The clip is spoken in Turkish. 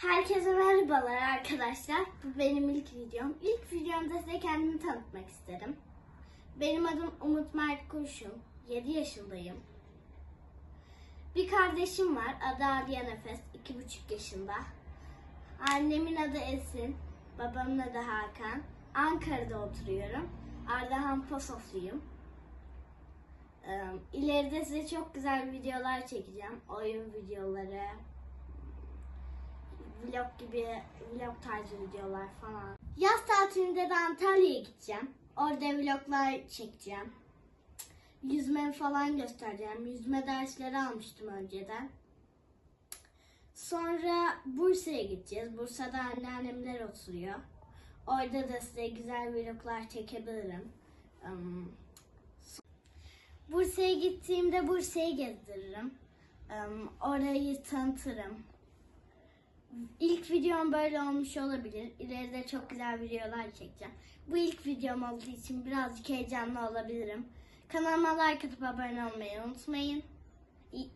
Herkese merhabalar arkadaşlar. Bu benim ilk videom. İlk videomda size kendimi tanıtmak isterim. Benim adım Umut Mert Kurşun. 7 yaşındayım. Bir kardeşim var. Adı Aliye Nefes. 2,5 yaşında. Annemin adı Esin. Babamın adı Hakan. Ankara'da oturuyorum. Ardahan Posofluyum. Ee, İleride size çok güzel videolar çekeceğim. Oyun videoları, vlog gibi vlog tarzı videolar falan. Yaz tatilinde de Antalya'ya gideceğim. Orada vloglar çekeceğim. Yüzme falan göstereceğim. Yüzme dersleri almıştım önceden. Sonra Bursa'ya gideceğiz. Bursa'da anneannemler oturuyor. Orada da size güzel vloglar çekebilirim. Um, Bursa'ya gittiğimde Bursa'yı gezdiririm. Um, orayı tanıtırım. İlk videom böyle olmuş olabilir. İleride çok güzel videolar çekeceğim. Bu ilk videom olduğu için birazcık heyecanlı olabilirim. Kanalıma like atıp abone olmayı unutmayın. İyi-